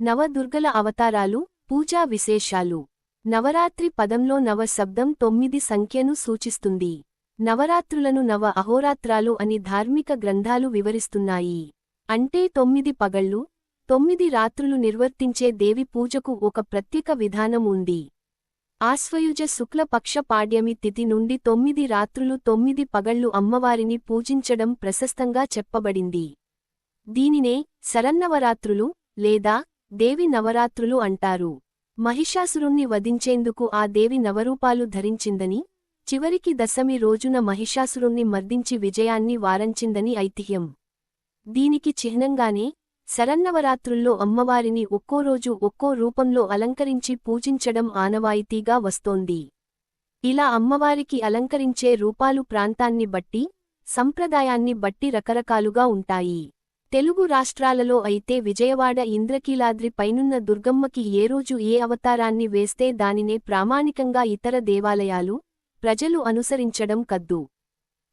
నవదుర్గల అవతారాలు పూజా విశేషాలు. నవరాత్రి పదంలో నవ శబ్దం తొమ్మిది సంఖ్యను సూచిస్తుంది. నవరాత్రులను నవ అహోరాత్రాలు అని ధార్మిక గ్రంథాలు వివరిస్తున్నాయి. అంటే తొమ్మిది పగళ్ళు తొమ్మిది రాత్రులు నిర్వర్తించే దేవి పూజకు ఒక ప్రత్యేక విధానం ఉంది. ఆశ్వయుజ శుక్లపక్ష పాడ్యమి తిథి నుండి తొమ్మిది రాత్రులు తొమ్మిది పగళ్ళు అమ్మవారిని పూజించడం ప్రశస్తంగా చెప్పబడింది. దీనినే శరన్నవరాత్రులు లేదా దేవి నవరాత్రులు అంటారు. మహిషాసురుణ్ణి వధించేందుకు ఆ దేవి నవరూపాలు ధరించిందని చివరికి దశమి రోజున మహిషాసురుణ్ణి మర్దించి విజయాన్ని వారంచిందని ఐతిహ్యం. దీనికి చిహ్నంగానే శరన్నవరాత్రుల్లో అమ్మవారిని ఒక్కో రోజు ఒక్కో రూపంలో అలంకరించి పూజించడం ఆనవాయితీగా వస్తోంది. ఇలా అమ్మవారికి అలంకరించే రూపాలు ప్రాంతాన్ని బట్టి సంప్రదాయాన్ని బట్టి రకరకాలుగా ఉంటాయి. తెలుగు రాష్ట్రాలలో అయితే విజయవాడ ఇంద్రకీలాద్రి పైనున్న దుర్గమ్మకి ఏ రోజు ఏ అవతారాన్ని వేస్తే దానినే ప్రామాణికంగా ఇతర దేవాలయాలు? ప్రజలు అనుసరించడం కద్దు.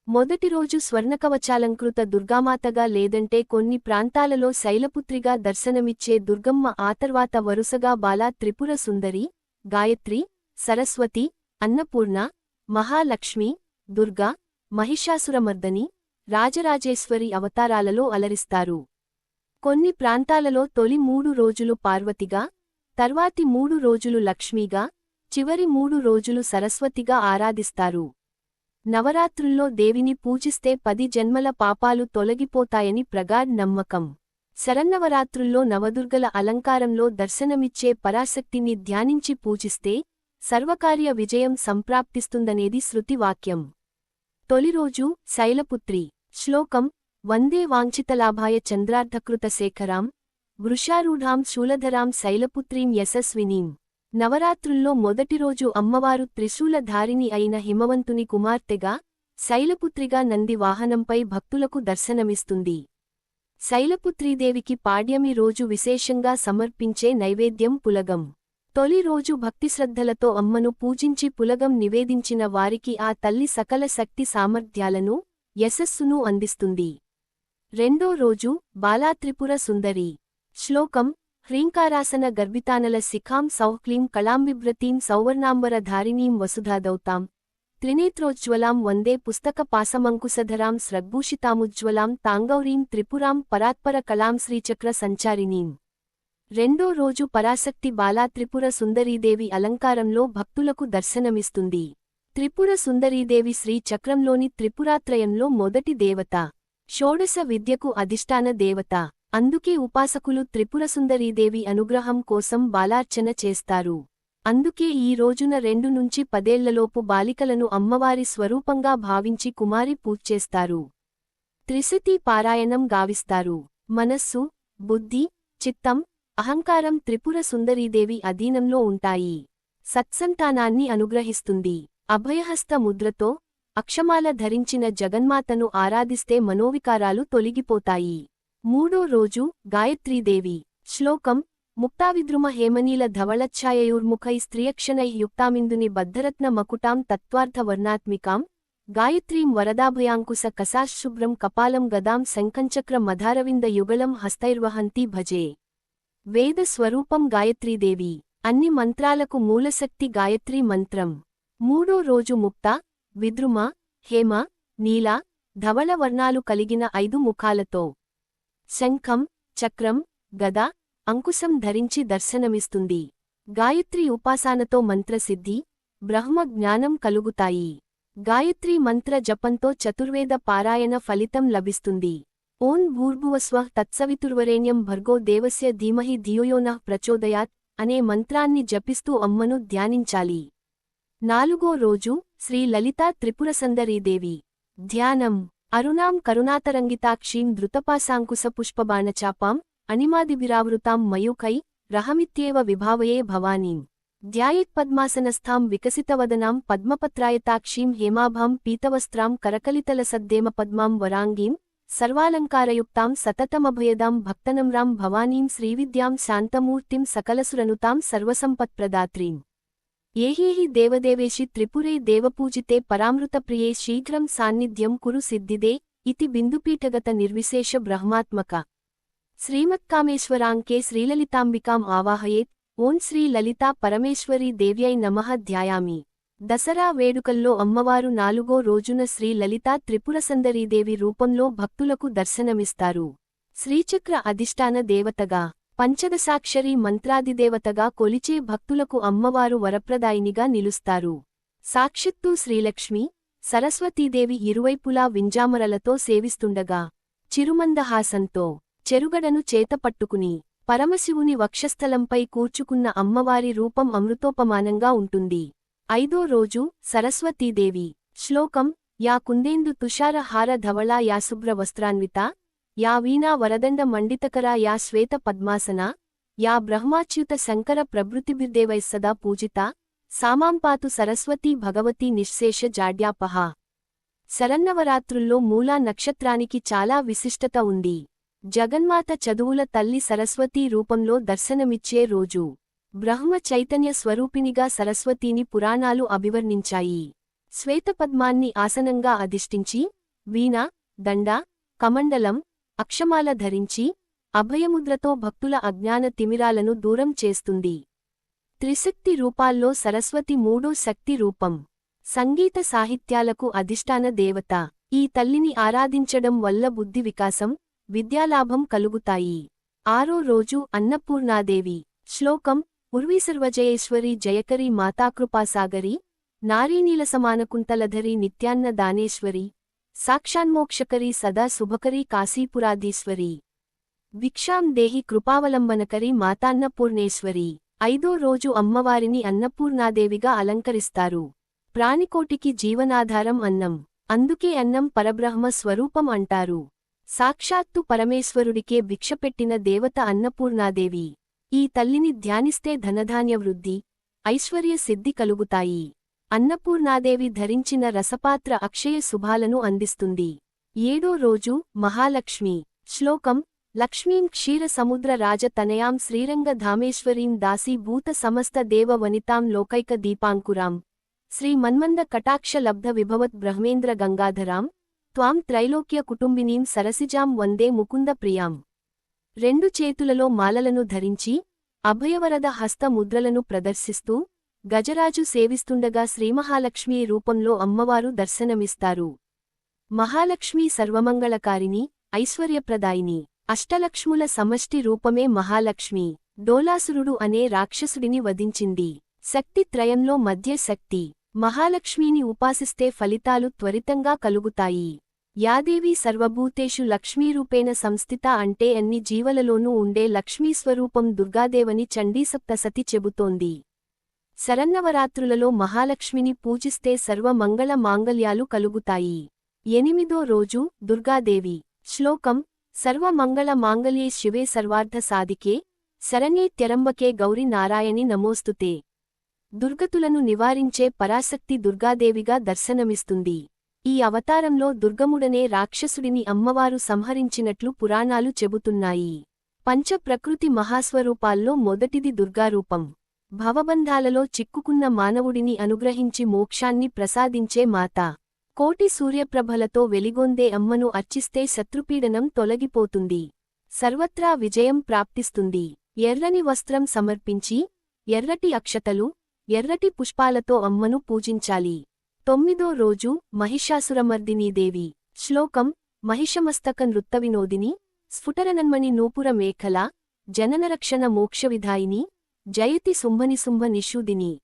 మొదటి రోజు స్వర్ణకవచాలంకృత దుర్గామాతగా లేదంటే కొన్ని ప్రాంతాలలో శైలపుత్రిగా దర్శనమిచ్చే దుర్గమ్మ ఆతర్వాత వరుసగా బాలా త్రిపుర సుందరి గాయత్రి సరస్వతి అన్నపూర్ణ మహాలక్ష్మి దుర్గా మహిషాసురమర్దని రాజరాజేశ్వరి అవతారాలలో అలరిస్తారు. కొన్ని ప్రాంతాలలో తొలి మూడు రోజులు పార్వతిగా తర్వాతి మూడు రోజులు లక్ష్మీగా చివరి మూడు రోజులు సరస్వతిగా ఆరాధిస్తారు. నవరాత్రుల్లో దేవిని పూజిస్తే పది జన్మల పాపాలు తొలగిపోతాయని ప్రగాఢ్ నమ్మకం. శరన్నవరాత్రుల్లో నవదుర్గల అలంకారంలో దర్శనమిచ్చే పరాశక్తిని ధ్యానించి పూజిస్తే సర్వకార్య విజయం సంప్రాప్తిస్తుందనేది శృతివాక్యం. తొలిరోజు శైలపుత్రి. శ్లోకం వందే వాంఛితలాభాయ చంద్రార్థకృత శేఖరాం వృషారూఢాం శూలధరాం శైలపుత్రీం యశస్వినీం. నవరాత్రుల్లో మొదటిరోజు అమ్మవారు త్రిశూలధారిణి అయిన హిమవంతుని కుమార్తెగా శైలపుత్రిగా నంది వాహనంపై భక్తులకు దర్శనమిస్తుంది. శైలపుత్రీదేవికి పాడ్యమి రోజు విశేషంగా సమర్పించే నైవేద్యం పులగం. తొలి రోజు భక్తిశ్రద్ధలతో అమ్మను పూజించి పులగం నివేదించిన వారికి ఆ తల్లి సకల శక్తి సామర్థ్యాలను యశస్సును అందిస్తుంది. రెండో రోజు బాలాత్రిపుర సుందరి. శ్లోకం హ్రీంకారాసన గర్భితానల శిఖాం సౌహ్లీం కళాంబిభ్రతీం సౌవర్ణాంబరధారిణీం వసుధాదౌతాం. త్రినేత్రోజ్వలాం వందే పుస్తక పాసమంకుశధరాం శ్రగ్భూషితాముజ్వలాం తాంగౌరీం త్రిపురాం పరాత్పర కళాం శ్రీచక్ర సంచారిణీం. రెండో రోజు పరాశక్తి బాలా త్రిపుర సుందరీదేవి అలంకారంలో భక్తులకు దర్శనమిస్తుంది. త్రిపుర సుందరీదేవి శ్రీ చక్రంలోని త్రిపురాత్రయంలో మొదటి దేవత. షోడశ విద్యకు అధిష్టాన దేవత. అందుకే ఉపాసకులు త్రిపురసుందరీదేవి అనుగ్రహం కోసం బాలార్చన చేస్తారు. అందుకే ఈ రోజున రెండు నుంచి పదేళ్ళలోపు బాలికలను అమ్మవారి స్వరూపంగా భావించి కుమారి పూజ్చేస్తారు త్రిశతి పారాయణం గావిస్తారు. మనస్సు బుద్ధి చిత్తం అహంకారం త్రిపుర సుందరీదేవి అధీనంలో ఉంటాయి. సత్సంతానాన్ని అనుగ్రహిస్తుంది. అభయహస్త ముద్రతో అక్షమాల ధరించిన జగన్మాతను ఆరాధిస్తే మనోవికారాలు తొలగిపోతాయి. మూడో రోజు గాయత్రీదేవి. శ్లోకం ముక్తావిద్రుమ హేమనీల ధవళఛాయయుర్ముఖై స్త్రియక్షణై యుక్తామిందుని బద్ధరత్న మకుటాం తత్వార్థవర్ణాత్మికాం గాయత్రీం వరదాభయాంకుశ కసాశుభ్రం కపాలం గదాం శంఖంచక్ర మధారవింద యుగళం హస్తైర్వహంతి భజే. వేద స్వరూపం గాయత్రీదేవి అన్ని మంత్రాలకు మూలశక్తి గాయత్రీ మంత్రం. మూడో రోజు ముక్త విద్రుమ హేమ నీల ధవళ వర్ణాలు కలిగిన ఐదు ముఖాలతో. శంఖం చక్రం గద అంకుశం ధరించి దర్శనమిస్తుంది. గాయత్రి ఉపాసనతో మంత్రసిద్ధి బ్రహ్మ జ్ఞానం కలుగుతాయి. గాయత్రీ మంత్ర జపంతో చతుర్వేద పారాయణ ఫలితం లభిస్తుంది. ఓన్ భూర్భువస్వ తత్సవితుర్వరేణ్యం భర్గో దేవస్య ధీమహి ధియోయోనః ప్రచోదయాత్ అనే మంత్రాన్ని జపిస్తూ అమ్మను ధ్యానించాలి. నాలుగో రోజు శ్రీ లలితా త్రిపురసందరీదేవి ధ్యానం. అరుణాం కరుణాతరంగితాక్షీం ధృతపాశాంకుశపుష్పబాణచాపాం అణిమాదివిరావృతాం మయూకై రహమిత్యేవ విభావయే భవానీం. ధ్యాయత్పద్మాసనస్థాం వికసితవదనాం పద్మపత్రాయతాక్షీం హేమాభాం పీతవస్త్రాం కరకలితలసద్దేమ పద్మాం వరాంగీం సర్వాలంకారయుక్తాం సతతమభయదాం భక్తనమ్రాం భవానీం శ్రీవిద్యాం శాంతమూర్తిం సకలసురనుతాం సర్వసంపత్ప్రదాత్రీం. ఏహేహి దేవదేవేషి త్రిపురే దేవపూజితే పరామృతప్రియే శీఘ్రం సాన్నిధ్యం కురు సిద్ధిదే ఇతి బిందుపీఠగత నిర్విశేష బ్రహ్మాత్మక. శ్రీమత్కామేశ్వరాంకే శ్రీలలితాంబికాం ఆవాహయేత్. ఓం శ్రీ లలితా పరమేశ్వరీ దేవ్యై నమః ధ్యాయామి. దసరా వేడుకల్లో అమ్మవారు నాలుగో రోజున శ్రీ లలితా త్రిపురసందరీదేవి రూపంలో భక్తులకు దర్శనమిస్తారు. శ్రీచక్ర అధిష్టాన దేవతగా పంచదశాక్షరి మంత్రాదిదేవతగా కొలిచే భక్తులకు అమ్మవారు వరప్రదాయినిగా నిలుస్తారు. సాక్షిత్తు శ్రీలక్ష్మి సరస్వతీదేవి ఇరువైపులా వింజామరలతో సేవిస్తుండగా చిరుమందహాసంతో చెరుగడను చేతపట్టుకుని పరమశివుని వక్షస్థలంపై కూర్చుకున్న అమ్మవారి రూపం అమృతోపమానంగా ఉంటుంది. ఐదో రోజు సరస్వతీదేవి. శ్లోకం యా కుందేందు తుషార హార ధవళా యా శుభ్ర వస్త్రాన్విత యా వీణా వరదండ మండితకరా యా శ్వేత పద్మాసన యా బ్రహ్మాచ్యుత శంకర ప్రభృతిభిర్దేవైస్సదా పూజిత సామాంపాతు సరస్వతీ భగవతీ నిశ్శేష జాడ్యాపహ. శరన్నవరాత్రుల్లో మూలా నక్షత్రానికి చాలా విశిష్టత ఉంది. జగన్మాత చదువుల తల్లి సరస్వతీ రూపంలో దర్శనమిచ్చే రోజు. బ్రహ్మ చైతన్య స్వరూపిణిగా సరస్వతీని పురాణాలు అభివర్ణించాయి. శ్వేతపద్మాన్ని ఆసనంగా అధిష్ఠించి వీణ దండ కమండలం అక్షమాల ధరించి అభయముద్రతో భక్తుల అజ్ఞాన తిమిరాలను దూరం చేస్తుంది. త్రిశక్తి రూపాల్లో సరస్వతి మూడో శక్తి రూపం. సంగీత సాహిత్యాలకు అధిష్టాన దేవత. ఈ తల్లిని ఆరాధించడం వల్ల బుద్ధి వికాసం విద్యాలాభం కలుగుతాయి. ఆరో రోజు అన్నపూర్ణాదేవి. శ్లోకం ఉర్వీసర్వజయేశ్వరి జయకరి మాతాకృపాసాగరి నారీనీల సమానకుంతలధరి నిత్యాన్న దానేశ్వరి సాక్షాన్మోక్షకరి సదా శుభకరి కాశీపురాధీశ్వరి భిక్షాం దేహి కృపావలంబనకరి మాతాన్నపూర్ణేశ్వరి ఐదో రోజు అమ్మవారిని అన్నపూర్ణాదేవిగా అలంకరిస్తారు. ప్రాణికోటికి జీవనాధారం అన్నం. అందుకే అన్నం పరబ్రహ్మ స్వరూపం అంటారు. సాక్షాత్తు పరమేశ్వరుడికే భిక్షపెట్టిన దేవత అన్నపూర్ణాదేవి. ఈ తల్లిని ధ్యానిస్తే ధనధాన్య వృద్ధి ఐశ్వర్య సిద్ధి కలుగుతాయి. అన్నపూర్ణాదేవి ధరించిన రసపాత్ర అక్షయ శుభాలను అందిస్తుంది. ఏడో రోజు మహాలక్ష్మి. శ్లోకం లక్ష్మీం క్షీర సముద్ర రాజ తనయాం శ్రీరంగ ధామేశ్వరీం దాసీ భూత సమస్త దేవ వనితాం లోకైక దీపాంకురాం. శ్రీ మన్మంద కటాక్ష లబ్ధ విభవత్ బ్రహ్మేంద్ర గంగాధరాం. త్వాం త్రైలోక్య కుటుంబినీం సరసిజాం వందే ముకుంద ప్రియాం. రెండు చేతులలో మాలలను ధరించి అభయవరద హస్త ముద్రలను ప్రదర్శిస్తూ గజరాజు సేవిస్తుండగా శ్రీమహాలక్ష్మీ రూపంలో అమ్మవారు దర్శనమిస్తారు. మహాలక్ష్మీ సర్వమంగళకారిణి ఐశ్వర్యప్రదాయిని అష్టలక్ష్ముల సమష్టి రూపమే మహాలక్ష్మి. డోలాసురుడు అనే రాక్షసుడిని వధించింది. శక్తి త్రయంలో మధ్య శక్తి మహాలక్ష్మీని ఉపాసిస్తే ఫలితాలు త్వరితంగా కలుగుతాయి. యాదేవి సర్వభూతేషు లక్ష్మీరూపేణ సంస్థిత అంటే అన్ని జీవలలోనూ ఉండే లక్ష్మీస్వరూపం దుర్గాదేవని చండీసప్తసతి చెబుతోంది. శరన్నవరాత్రులలో మహాలక్ష్మిని పూజిస్తే సర్వమంగళ మాంగళ్యాలు కలుగుతాయి. ఎనిమిదో రోజు దుర్గాదేవి. శ్లోకం. సర్వమంగళ మాంగళ్యే శివే సర్వార్థ సాధికే. శరణ్యే త్యరంబకే గౌరి నారాయణి నమోస్తుతే. దుర్గతులను నివారించే పరాశక్తి దుర్గాదేవిగా దర్శనమిస్తుంది. ఈ అవతారంలో దుర్గముడనే రాక్షసుడిని అమ్మవారు సంహరించినట్లు పురాణాలు చెబుతున్నాయి. పంచ ప్రకృతి మహాస్వరూపాల్లో మొదటిది దుర్గారూపం. భవబంధాలలో చిక్కుకున్న మానవుడిని అనుగ్రహించి మోక్షాన్ని ప్రసాదించే మాత. కోటి సూర్యప్రభలతో వెలిగొందే అమ్మను అర్చిస్తే శత్రుపీడనం తొలగిపోతుంది. సర్వత్రా విజయం ప్రాప్తిస్తుంది. ఎర్రని వస్త్రం సమర్పించి ఎర్రటి అక్షతలు ఎర్రటి పుష్పాలతో అమ్మను పూజించాలి. తొమ్మిదో రోజు మహిషాసురమర్దినీదేవి శ్లోకం మహిషమస్తక నృత్తవినోదిని స్ఫుటరనన్మణి నూపుర మేఖల జననరక్షణ మోక్షవిధాయిని జయతి శుంభనిశుంభ నిషూదిని.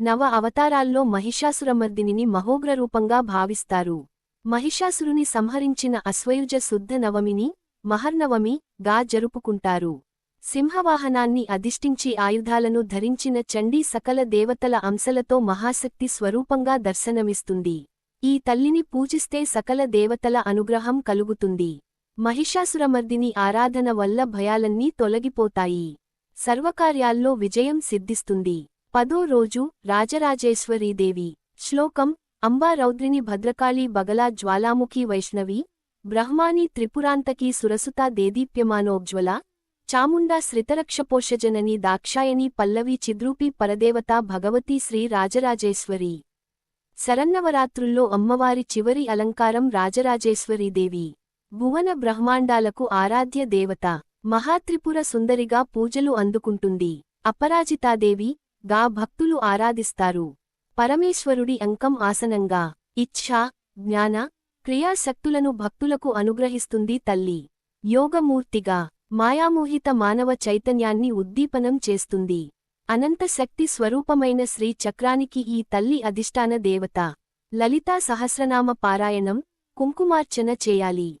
నవ అవతారాల్లో మహిషాసురమర్దినిని మహోగ్రరూపంగా భావిస్తారు. మహిషాసురుని సంహరించిన అశ్వయుజ శుద్ధ నవమిని మహర్నవమి గా జరుపుకుంటారు. సింహవాహనాన్ని అధిష్ఠించి ఆయుధాలను ధరించిన చండీ సకల దేవతల అంశలతో మహాశక్తి స్వరూపంగా దర్శనమిస్తుంది. ఈ తల్లిని పూజిస్తే సకల దేవతల అనుగ్రహం కలుగుతుంది. మహిషాసురమర్దిని ఆరాధన వల్ల భయాలన్నీ తొలగిపోతాయి. సర్వకార్యాల్లో విజయం సిద్ధిస్తుంది. పదో రోజు రాజరాజేశ్వరీదేవి. శ్లోకం అంబా రౌద్రిని భద్రకాళీ బగలా జ్వాలాముఖి వైష్ణవి బ్రహ్మాని త్రిపురాంతకీ సురసుతా దేదీప్యమానోజ్వల చాముండా శ్రితరక్షపోషజనని దాక్షాయని పల్లవి చిద్రూపి పరదేవతా భగవతీ శ్రీ రాజరాజేశ్వరి. శరన్నవరాత్రుల్లో అమ్మవారి చివరి అలంకారం రాజరాజేశ్వరీదేవి భువన బ్రహ్మాండాలకు ఆరాధ్య దేవత. మహాత్రిపుర సుందరిగా పూజలు అందుకుంటుంది. అపరాజితాదేవి గా భక్తులు ఆరాధిస్తారు. పరమేశ్వరుడి అంకం ఆసనంగా. ఇచ్ఛా జ్ఞాన క్రియాశక్తులను భక్తులకు అనుగ్రహిస్తుంది తల్లి. యోగమూర్తిగా. మాయామోహిత మానవ చైతన్యాన్ని ఉద్దీపనం చేస్తుంది. అనంత శక్తి స్వరూపమైన శ్రీ చక్రానికి ఈ తల్లి అధిష్టాన దేవత. లలితా సహస్రనామ పారాయణం కుంకుమార్చన చేయాలి.